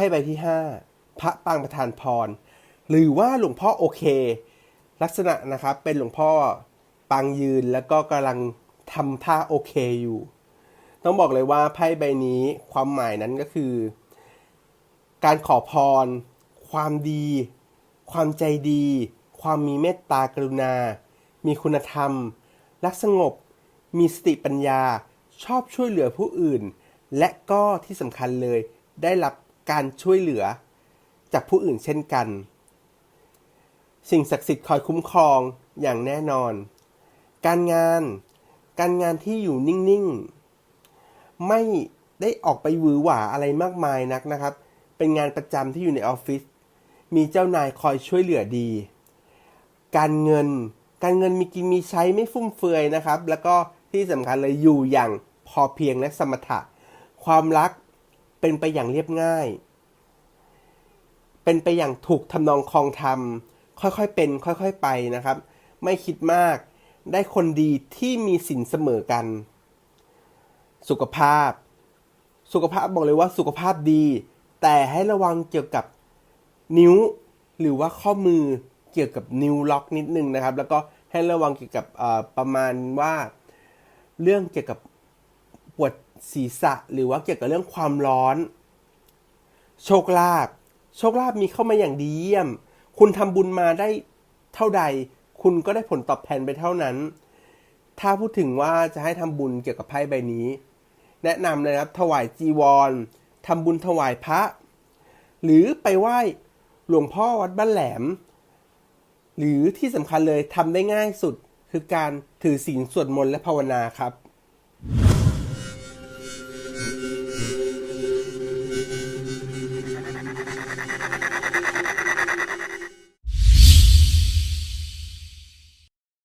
พ่ใบที่ 5 พระปางประธานพร หรือว่าหลวงพ่อโอเค ลักษณะนะครับเป็นหลวงพ่อปางยืนแล้วก็กำลังทำท่าโอเคอยู่ ต้องบอกเลยว่าไพ่ใบนี้ความหมายนั้นก็คือ การขอพร ความดี ความใจดี ความมีเมตตากรุณา มีคุณธรรม รักสงบ มีสติปัญญา ชอบช่วยเหลือผู้อื่น และก็ที่สำคัญเลยได้รับ การช่วยเหลือจากผู้อื่นเช่นกัน สิ่งศักดิ์สิทธิ์คอยคุ้มครองอย่างแน่นอน การงาน การงานที่อยู่นิ่ง ๆ ไม่ได้ออกไปหวือหวาอะไรมากมายนักนะครับ เป็นงานประจำที่อยู่ในออฟฟิศ มีเจ้านายคอยช่วยเหลือดี การเงิน การเงินมีกินมีใช้ไม่ฟุ่มเฟือยนะครับ แล้วก็ที่สำคัญเลยอยู่อย่างพอเพียงและสมถะ ความรัก เป็นไปอย่างเรียบง่าย เป็นไปอย่างถูกทำนองคลองธรรม ค่อยๆเป็น ค่อยๆไปนะครับ ไม่คิดมาก ได้คนดีที่มีสินเสมอกัน สุขภาพ สุขภาพบอกเลยว่าสุขภาพดี แต่ให้ระวังเกี่ยวกับนิ้ว หรือว่าข้อมือเกี่ยวกับนิ้วล็อกนิดนึงนะครับ แล้วก็ให้ระวังเกี่ยวกับประมาณว่า เรื่องเกี่ยวกับปวด ศีรษะหรือว่าเกี่ยวกับเรื่องความร้อน โชคลาภโชคลาภมีเข้ามาอย่างดีเยี่ยม คุณทำบุญมาได้เท่าใด คุณก็ได้ผลตอบแทนไปเท่านั้น ถ้าพูดถึงว่าจะให้ทำบุญเกี่ยวกับไพ่ใบนี้ แนะนำเลยครับถวายจีวรทำบุญถวายพระ หรือไปไหว้หลวงพ่อวัดบ้านแหลม หรือที่สำคัญเลยทำได้ง่ายสุดคือการถือศีลสวดมนต์และภาวนาครับ